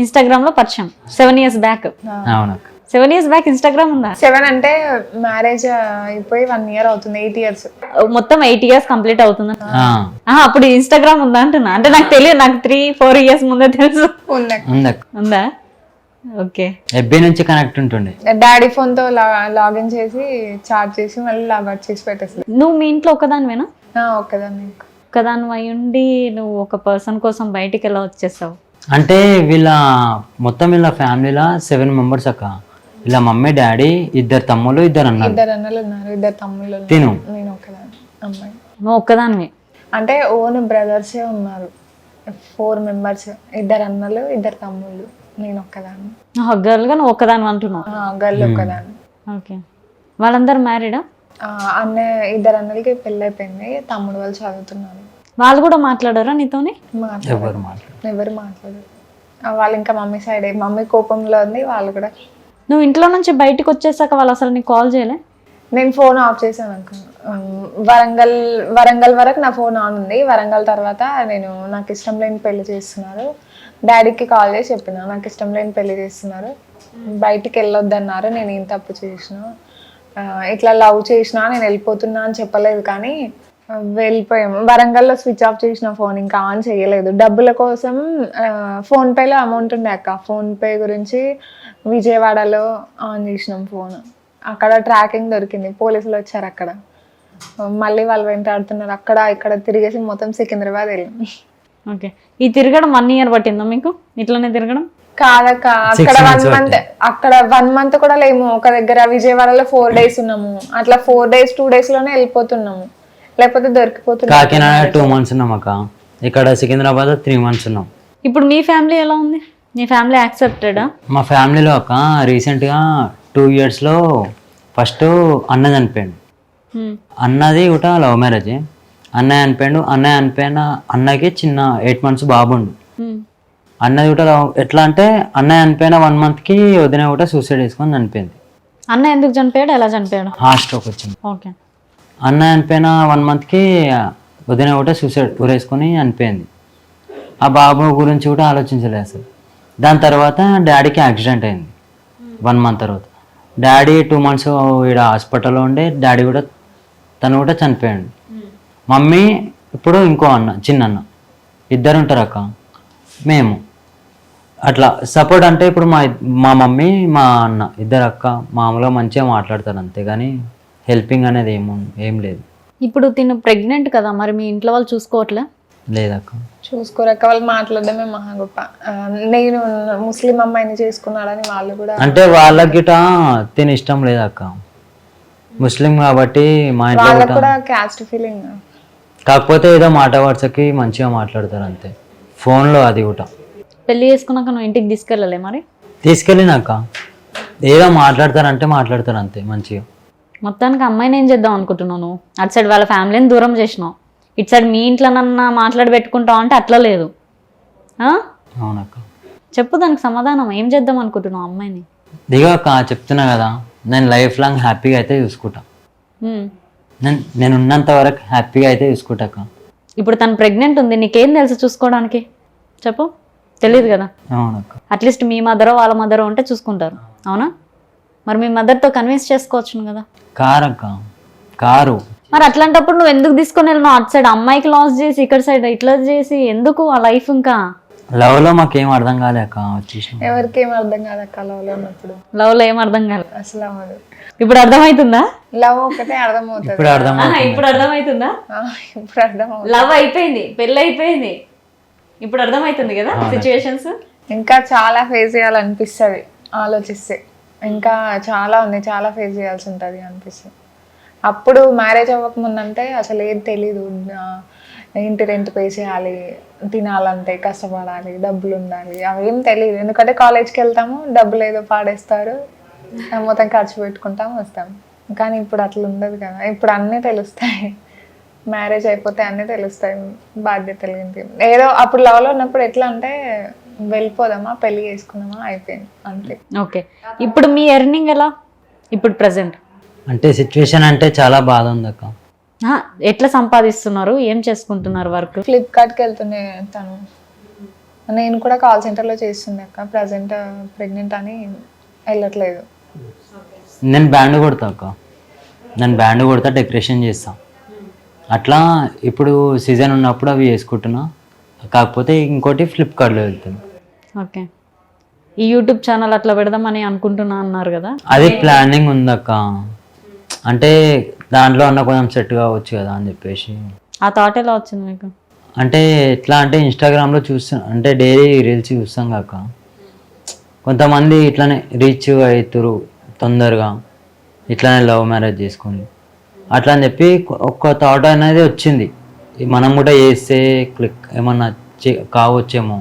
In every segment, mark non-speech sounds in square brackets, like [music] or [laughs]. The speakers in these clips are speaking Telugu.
ఇన్స్టాగ్రామ్లో పరిచయం. Seven years back seven years back Instagram ఉందా? సెవెన్ అంటే మ్యారేజ్ అయిపోయి వన్ ఇయర్ అవుతుంది ఎయిట్ ఇయర్స్ మొత్తం ఎయిట్ ఇయర్స్ కంప్లీట్ అవుతుంది? అప్పుడు ఇన్స్టాగ్రామ్ ఉందా అంటున్నా. అంటే నాకు తెలియదు నాకు త్రీ ఫోర్ ఇయర్స్ ముందే తెలుసు. ఉంది? ఓకే ఎబ్బి నుంచి కనెక్ట్ ఉంటుండే. డాడీ ఫోన్తో లాగిన్ చేసి చార్జ్ చేసి మళ్ళీ లాగౌట్ చేసి పెట్టేస్తుంది నువ్వు మీ ఇంట్లో ఒకదానివేనా ఒక్కదాన్ని. ఒకదాని అయి ఉండి నువ్వు ఒక పర్సన్ కోసం బయటికి ఎలా వచ్చేసావు? అంటే వీళ్ళ మొత్తం వీళ్ళ ఫ్యామిలీలో సెవెన్ మెంబర్స్ అక్క. వీళ్ళ మమ్మీ డాడీ ఇద్దరు తమ్ముళ్ళు ఇద్దరు అన్నారు ఇద్దరు అన్నలు ఉన్నారు ఇద్దరు తమ్ముళ్ళు ఉన్నారు. తిను. నేను ఒక్కదాన్ని అమ్మాయి. నువ్వు ఒక్కదానివే? అంటే ఓన్ బ్రదర్సే ఉన్నారు. ఫోర్ మెంబర్స్ ఇద్దరు అన్నలు ఇద్దరు తమ్ముళ్ళు. నేను ఒక్కదాన్ని. గర్ల్గా నువ్వు ఒక్కదాని అంటున్నావు? గర్ల్ ఒక్కదాన్ని. ఓకే. వాళ్ళందరూ మ్యారీడా? ఆ, అన్నయ్య ఇద్దరు అన్నలకి పెళ్ళి అయిపోయింది తమ్ముడు వాళ్ళు చదువుతున్నారు. వాళ్ళు కూడా మాట్లాడారా నీతోని? ఎవరు మాట్లాడు ఎవరు మాట్లాడరు? ఆ, వాళ్ళు ఇంకా మమ్మీ సైడ్ మమ్మీ కోపంలో ఉంది వాళ్ళు కూడా. నువ్వు ఇంట్లో నుంచి బయటకు వచ్చేసాక వాళ్ళు అసలు నీకు కాల్ చేయలే? నేను ఫోన్ ఆఫ్ చేశాను అనుకో వరంగల్ వరంగల్ వరకు నా ఫోన్ ఆన్ ఉంది. వరంగల్ తర్వాత నేను నాకు ఇష్టం లేని పెళ్ళి చేస్తున్నారు. డాడీకి కాల్ చేసి చెప్పిన నాకు ఇష్టం లేని పెళ్ళి చేస్తున్నారు. బయటికి వెళ్ళొద్దన్నారు నేను ఏం తప్పు చేసిన. ఇట్లా లవ్ చేసిన నేను వెళ్ళిపోతున్నా అని చెప్పలేదు కానీ వెళ్ళిపోయాము. వరంగల్లో స్విచ్ ఆఫ్ చేసిన ఫోన్ ఇంకా ఆన్ చేయలేదు. డబ్బుల కోసం ఫోన్ పేలో అమౌంట్ ఉండే అక్క. ఫోన్ పే గురించి విజయవాడలో ఆన్ చేసినాం ఫోన్. అక్కడ ట్రాకింగ్ దొరికింది. పోలీసులు వచ్చారు అక్కడ. మళ్ళీ వాళ్ళు వెంటాడుతున్నారు. అక్కడ ఇక్కడ తిరిగేసి మొత్తం సికింద్రాబాద్ వెళ్ళాం. ఓకే. ఈ తిరగడం వన్ ఇయర్ పట్టిందా మీకు? ఇట్లనే తిరగడం? కాదక్క. అక్కడ వన్ మంత్ అక్కడ వన్ మంత్ కూడా లేము. ఒక దగ్గర విజయవాడలో ఫోర్ డేస్ ఉన్నాము. అట్లా ఫోర్ డేస్ టూ డేస్లోనే వెళ్ళిపోతున్నాము. లేకపోతే దొరికిపోతున్నాము కాకినాడ టూ మంత్స్ ఉన్నాం అక్క. ఇక్కడ సికింద్రాబాద్ త్రీ మంత్స్ ఉన్నాం. ఇప్పుడు మీ ఫ్యామిలీ ఎలా ఉంది? నీ ఫ్యామిలీ యాక్సెప్టెడా మా ఫ్యామిలీలో అక్క రీసెంట్గా టూ ఇయర్స్లో ఫస్ట్ అన్న చనిపోయాడు. అన్నది కూడా లవ్ మ్యారేజ్ అన్నయ్య చనిపోయాడు అన్నయ్య చనిపోయిన అన్నకి చిన్న ఎయిట్ మంత్స్ బాబుండు అన్నది కూడా లవ్ ఎట్లా అంటే అన్నయ్య చనిపోయిన వన్ మంత్కి వదిన కూడా సూసైడ్ చేసుకొని చనిపోయింది. అన్న ఎందుకు చనిపోయాడు? ఎలా చనిపోయాడు? హార్ట్ స్ట్రోక్ వచ్చింది. ఓకే. అన్న చనిపోయిన వన్ మంత్కి వదిన కూడా సూసైడ్ ఊరేసుకొని చనిపోయింది ఆ బాబు గురించి కూడా ఆలోచించలేదు అసలు. దాని తర్వాత డాడీకి యాక్సిడెంట్ అయింది. వన్ మంత్ తర్వాత. డాడీ టూ మంత్స్ ఇక్కడ హాస్పిటల్లో ఉండే డాడీ కూడా తను కూడా చనిపోయాడు. మమ్మీ ఇప్పుడు ఇంకో అన్న చిన్న అన్న ఇద్దరు ఉంటారు అక్క. మేము. అట్లా సపోర్ట్ అంటే ఇప్పుడు మా మా మమ్మీ మా అన్న. ఇద్దరు అక్క. మామూలుగా మంచిగా మాట్లాడతారు అంతే కానీ హెల్పింగ్ అనేది ఏమో ఏం లేదు. ఇప్పుడు తిను ప్రెగ్నెంట్ కదా మరి మీ ఇంట్లో వాళ్ళు చూసుకోవట్లే? లేదక్క చూసుకోరక్క వాళ్ళు మాట్లాడడమే మహా గొప్ప. నేను ముస్లిం అమ్మాయిని చేసుకున్నాడని వాళ్ళు కూడా అంటే వాళ్ళకి గిట తిని ఇష్టం లేదక్క ముస్లిం కాబట్టి మా ఇంట్లో కూడా క్యాస్ట్ ఫీలింగ్ కాకపోతే ఏదో మాట వరుసకి మంచిగా మాట్లాడతారు అంతే. ఫోన్లో అది కూడా. పెళ్ళి చేసుకున్నాక నువ్వు ఇంటికి తీసుకెళ్ళలే మరి? తీసుకెళ్ళినాక ఏదో మాట్లాడతారంటే మాట్లాడతారు అంతే మంచిగా. మొత్తానికి అమ్మాయిని ఏం చేద్దాం అనుకుంటున్నావు నువ్వు? అటు సైడ్ వాళ్ళ ఫ్యామిలీని దూరం చేసినావు. ఇటు సైడ్ మీ ఇంట్లోనన్నా మాట్లాడి పెట్టుకుంటావు అంటే అట్లా లేదు? అవునక్క. చెప్పు దానికి సమాధానం. ఏం చేద్దాం అనుకుంటున్నావు అమ్మాయిని? దిగక్క చెప్తున్నా కదా నేను లైఫ్ లాంగ్ హ్యాపీగా అయితే చూసుకుంటా. నేను నేను ఉన్నంత వరకు హ్యాపీగా అయితే చూసుకుంటాక ఇప్పుడు తను ప్రెగ్నెంట్ ఉంది నీకేం తెలుసు చూసుకోవడానికి? చెప్పు. తెలియదు కదా. అవునక్క. అట్లీస్ట్ మీ మదరో వాళ్ళ మదరో ఉంటే చూసుకుంటారు. అవునా? మరి మీ మదర్తో కన్విన్స్ చేసుకోవచ్చును కదా. కారు అక్క కారు. మరి అట్లాంటప్పుడు నువ్వు ఎందుకు తీసుకొని వెళ్ళినావు అటు సైడ్ అమ్మాయికి లాస్ చేసి ఇక్కడ సైడ్ ఇట్లా చేసి ఎందుకు ఆ లైఫ్ ఇంకా? లవ్లో మాకేం అర్థం కాలే అక్క వచ్చేసి ఎవరికి ఏం అర్థం కాదు అక్క లవ్లో ఉన్నప్పుడు. లవ్లో ఏం అర్థం కాలేదు అసలు అవ్వదు. ఇప్పుడు అర్థమవుతుందా లవ్ ఒకటే అర్థమవుతుంది. ఇప్పుడు అర్థం [laughs] ఇప్పుడు అర్థమవుతుందా ఇప్పుడు అర్థమవుతుంది. లవ్ అయిపోయింది పెళ్ళి అయిపోయింది ఇప్పుడు అర్థమవుతుంది కదా సిచ్యువేషన్స్ ఇంకా చాలా ఫేస్ చేయాలనిపిస్తుంది ఆలోచిస్తే. ఇంకా చాలా ఉంది చాలా ఫేస్ చేయాల్సి ఉంటుంది అనిపిస్తుంది. అప్పుడు మ్యారేజ్ అవ్వకముందంటే అసలు ఏది తెలీదు. ఇంటి రెంట్ పే చేయాలి తినాలంటే కష్టపడాలి డబ్బులు ఉండాలి అవేం తెలియదు ఎందుకంటే కాలేజ్కి వెళ్తాము డబ్బులు ఏదో పాడేస్తారు ఆ, మొత్తం ఖర్చు పెట్టుకుంటాం వస్తాం. కానీ ఇప్పుడు అట్లా ఉండదు కదా. ఇప్పుడు అన్నీ తెలుస్తాయి. మ్యారేజ్ అయిపోతే అన్నీ తెలుస్తాయి బాధ్యతలు ఏంటి. ఏదో అప్పుడు లవ్లో ఉన్నప్పుడు ఎట్లా అంటే వెళ్ళిపోదామా? పెళ్ళి చేసుకుందామా? అయిపోయింది. అంతే. ఓకే. ఇప్పుడు మీ ఎర్నింగ్ ఎలా? ఇప్పుడు ప్రజెంట్ అంటే సిచ్యువేషన్ అంటే చాలా బాధ ఉంది అక్క. ఎట్లా సంపాదిస్తున్నారు? ఏం చేసుకుంటున్నారు వర్క్? ఫ్లిప్కార్ట్కి వెళ్తుండే తను. నేను కూడా కాల్ సెంటర్లో చేస్తుంది అక్క. ప్రజెంట్ ప్రెగ్నెంట్ అని వెళ్ళట్లేదు. నేను బ్యాండ్ కొడతా అక్క. నేను బ్యాండ్ కొడతా డెకరేషన్ చేస్తా. అట్లా ఇప్పుడు సీజన్ ఉన్నప్పుడు అవి వేసుకుంటున్నా కాకపోతే ఇంకోటి ఫ్లిప్కార్ట్లో వెళ్తాను. ఓకే. ఈ యూట్యూబ్ ఛానల్ అట్లా పెడదామని అనుకుంటున్నా అన్నారు కదా? అది ప్లానింగ్ ఉందక్క. అంటే దాంట్లో అన్న కొంచెం సెట్ కావచ్చు కదా అని చెప్పేసి. ఆ థాట్ ఎలా వచ్చింది మీకు? అంటే ఎట్లా అంటే ఇన్స్టాగ్రామ్లో చూస్తాం అంటే డైలీ రీల్స్ చూస్తాం కాక కొంతమంది ఇట్లానే రీచ్ అవుతారు తొందరగా ఇట్లానే లవ్ మ్యారేజ్ చేసుకొని. అట్లా అని చెప్పి ఒక్క థాట్ అనేది వచ్చింది. మనం కూడా చేస్తే క్లిక్ ఏమన్నా కావచ్చేమో.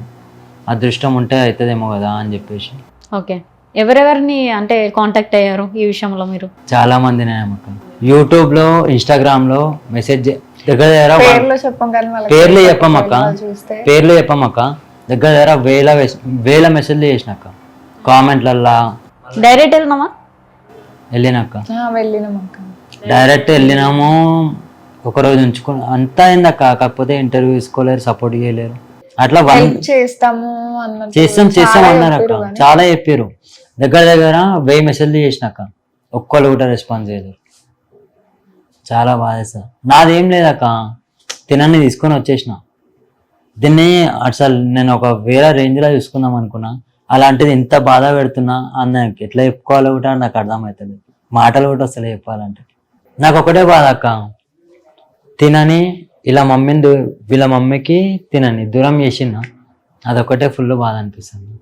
అదృష్టం ఉంటే అవుతుందేమో కదా అని చెప్పేసి. ఓకే. ఎవరెవరిని అంటే కాంటాక్ట్ అయ్యారు ఈ విషయంలో మీరు? చాలా మంది అక్క యూట్యూబ్లో ఇన్స్టాగ్రామ్లో మెసేజ్ దగ్గర దగ్గర పేర్లు చెప్పం కానీ వాళ్ళకి పేర్లు చెప్పమక్క చెప్పమక్క దగ్గర దగ్గర వేల వేల మెసేజ్లు చేసినాక కామెంట్లల్లా. డైరెక్ట్ వెళ్ళినామా? వెళ్ళినాక అక్క. డైరెక్ట్ వెళ్ళినాము. ఒకరోజు ఉంచుకో అంతా అయిందక్క కాకపోతే ఇంటర్వ్యూ తీసుకోలేరు సపోర్ట్ చేయలేరు. అట్లా వన్ చేస్తాము చేస్తాం చేస్తాం అన్నారు అక్క. చాలా చెప్పారు. దగ్గర దగ్గర వెయ్యి మెసేజ్లు చేసినాక ఒక్కళ్ళు కూడా రెస్పాన్స్ చేయలేరు చాలా బాధ సార్ నాదేం లేదక్క తినని తీసుకొని వచ్చేసిన. దీన్ని అసలు నేను ఒక వేరే రేంజ్లో చూసుకుందాం అనుకున్నా. అలాంటిది ఇంత బాధ పెడుతున్నా అని నాకు ఎట్లా చెప్పుకోవాలో కూడా నాకు అర్థమవుతుంది మాటలు కూడా అసలు చెప్పాలంటే. నాకు ఒకటే బాధ అక్క. తినని ఇలా మమ్మీని దూ- వీళ్ళ మమ్మీకి తినని దూరం చేసిన అదొకటే ఫుల్ బాధ అనిపిస్తుంది.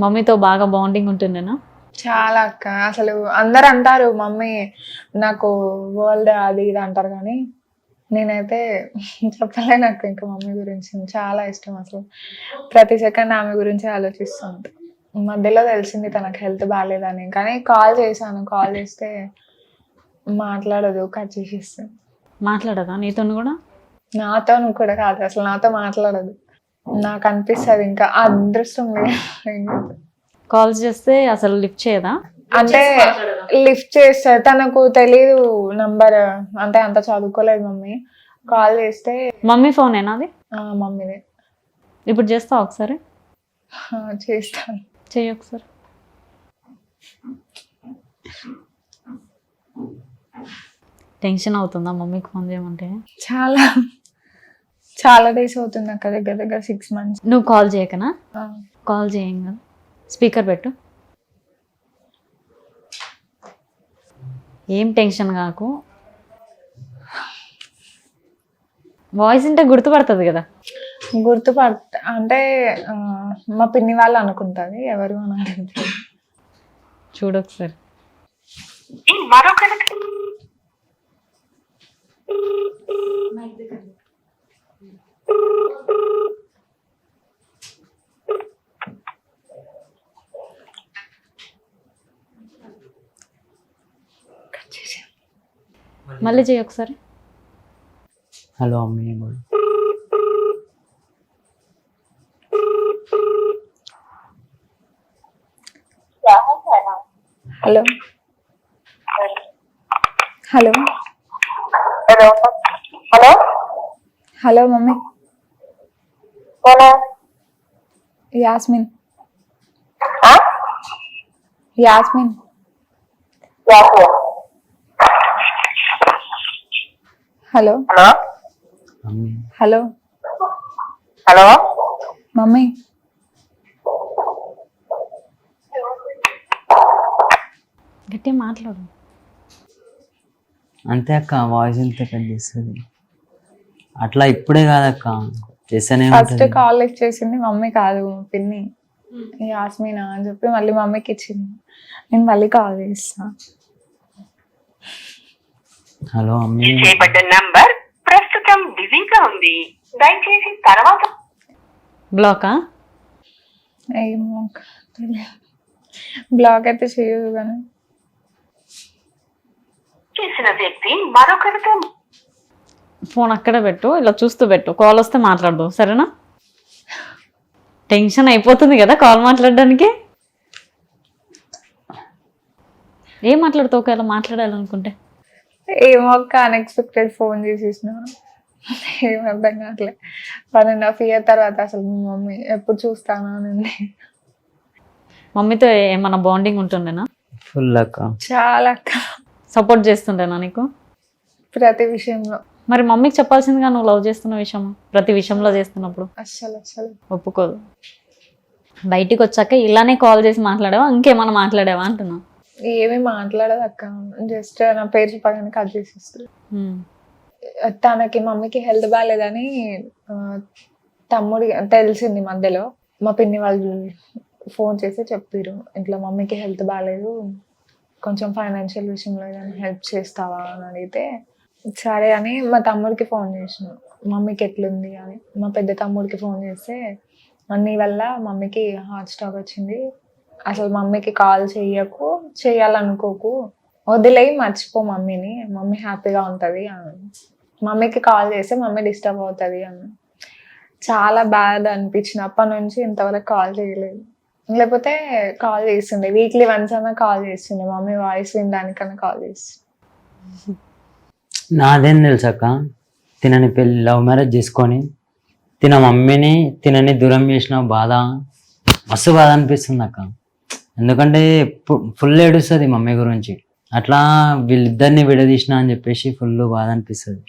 మమ్మీతో బాగా బాండింగ్ ఉంటుండేనా? చాలా అక్క. అసలు అందరు అంటారు మమ్మీ నాకు వరల్డ్ అది ఇది అంటారు కానీ నేనైతే [laughs] చెప్పలేను నాకు ఇంకా మమ్మీ గురించి. చాలా ఇష్టం అసలు. ప్రతి సెకండ్ ఆమె గురించి ఆలోచిస్తాను మధ్యలో తెలిసింది తనకు హెల్త్ బాగాలేదని కానీ కాల్ చేశాను. కాల్ చేస్తే మాట్లాడదు కట్ చేసేస్తుంది మాట్లాడదా నీతో కూడా? నాతో కూడా కాదు అసలు నాతో మాట్లాడదు. నాకు అనిపిస్తుంది ఇంకా అదృష్టం లేదు కాల్స్ చేస్తే అసలు లిఫ్ట్ చేయదా? అంటే లిఫ్ట్ చేస్తారు తనకు తెలీదు నంబర్ అంటే అంత చదువుకోలేదు మమ్మీ. కాల్ చేస్తే మమ్మీ ఫోనేనా అది? మమ్మీదే. ఇప్పుడు చేస్తావా ఒకసారి? చేస్తాను. చెయ్యి ఒకసారి. టెన్షన్ అవుతుందా మమ్మీకి ఫోన్ చేయమంటే? చాలా. చాలా డేస్ అవుతుంది అక్క దగ్గర దగ్గర సిక్స్ మంత్స్ నువ్వు కాల్ చేయకనా? కాల్ చేయం కదా స్పీకర్ పెట్టు. ఏం టెన్షన్ కాకు? వాయిస్ ఉంటే గుర్తుపడుతుంది కదా. గుర్తుపట్ అంటే మా పిన్ని వాళ్ళు అనుకుంటుంది ఎవరు అని అడిగితే చూడు ఒకసారి. మళ్ళీ చెయ్యి ఒకసారి. హలో అమ్మీ hello. Hello. Hello? Hello hello mummy. Hello? Yasmin? Yasmin. Hello? Hello. Hello? Mummy. గట్టిగా మాట్లాడు. అంతే అక్క వాయిస్ ఎంత కట్ చేస్తుంది? అట్లా ఇప్పుడే కాదక్క చేస్తూనే ఫస్ట్ ఉంటుంది. కాల్ లిఫ్ట్ చేసింది మమ్మీ కాదు పిన్ని యాస్మినా అని చెప్పి మళ్ళీ మమ్మీకి ఇచ్చింది. నేను మళ్ళీ కాల్ చేస్తా. హలో అమ్మీ చేయబడ్డ నంబర్ ప్రస్తుతం బిజీగా ఉంది. దయచేసి తర్వాత బ్లాకా ఏమో తెలియదు. బ్లాక్ అయితే చేయదు కానీ. చేసిన వ్యక్తి మరొకరితో ఫోన్ అక్కడే పెట్టు ఇలా చూస్తూ పెట్టు. కాల్ వస్తే మాట్లాడదు. సరేనా? టెన్షన్ అయిపోతుంది కదా కాల్ మాట్లాడడానికి? ఏం మాట్లాడుతావు ఒకవేళ మాట్లాడాలనుకుంటే? ఏమో ఒక అన్ఎక్స్పెక్టెడ్ ఫోన్ చేసేసిన. ఏం అర్థం కావట్లే. వన్ అండ్ హాఫ్ ఇయర్ తర్వాత అసలు మా మమ్మీ ఎప్పుడు చూస్తాను అని మమ్మీతో ఏమన్నా బాండింగ్ ఉంటుండేనా ఫుల్ అక్క. చాలా అక్క. సపోర్ట్ చేస్తుండేనా నీకు? ప్రతి విషయంలో. మరి మమ్మీకి చెప్పాల్సిందిగా నువ్వు లవ్ చేస్తున్న విషయం ప్రతి విషయంలో చేస్తున్నప్పుడు? అస్సలు అస్సలు. ఒప్పుకోదు. బయటికి వచ్చాక ఇలానే కాల్ చేసి మాట్లాడావా ఇంకేమన్నా మాట్లాడావా అంటున్నా? ఏమీ మాట్లాడదు అక్క. జస్ట్ నా పేరు చెప్పగానే కట్ చేసేస్తుంది. ఉమ్. తనకి మమ్మీకి హెల్త్ బాగాలేదని తమ్ముడి తెలిసింది మధ్యలో. మా పిన్ని వాళ్ళు ఫోన్ చేసి చెప్పారు ఇట్లా మమ్మీకి హెల్త్ బాగాలేదు కొంచెం ఫైనాన్షియల్ విషయంలో ఏదైనా హెల్ప్ చేస్తావా అని అడిగితే సరే అని మా తమ్ముడికి ఫోన్ చేసిన. మమ్మీకి ఎట్లుంది? అని. మా పెద్ద తమ్ముడికి ఫోన్ చేస్తే అన్ని వల్ల మమ్మీకి హార్ట్ స్టాక్ వచ్చింది. అసలు మమ్మీకి కాల్ చేయకు చేయాలనుకోకు వదిలేయి మర్చిపో మమ్మీని. మమ్మీ హ్యాపీగా ఉంటుంది అని. మమ్మీకి కాల్ చేస్తే మమ్మీ డిస్టర్బ్ అవుతుంది అని. చాలా బాధ అనిపించింది. అప్పటి నుంచి ఇంతవరకు కాల్ చేయలేదు. లేకపోతే కాల్ చేస్తుండే. వీక్లీ వన్స్ అన్నా కాల్ చేస్తుండే. మమ్మీ వాయిస్ వినడానికన్నా కాల్ చేస్తుండే. నాదేం తెలుసు అక్క? తినని పెళ్ళి లవ్ మ్యారేజ్ చేసుకొని తిన మమ్మీని తినని దూరం చేసిన బాధ మస్తు బాధ అనిపిస్తుంది అక్క. ఎందుకంటే ఫుల్ ఏడుస్తుంది మమ్మీ గురించి. అట్లా వీళ్ళిద్దరిని విడదీసిన అని చెప్పేసి ఫుల్ బాధ అనిపిస్తుంది.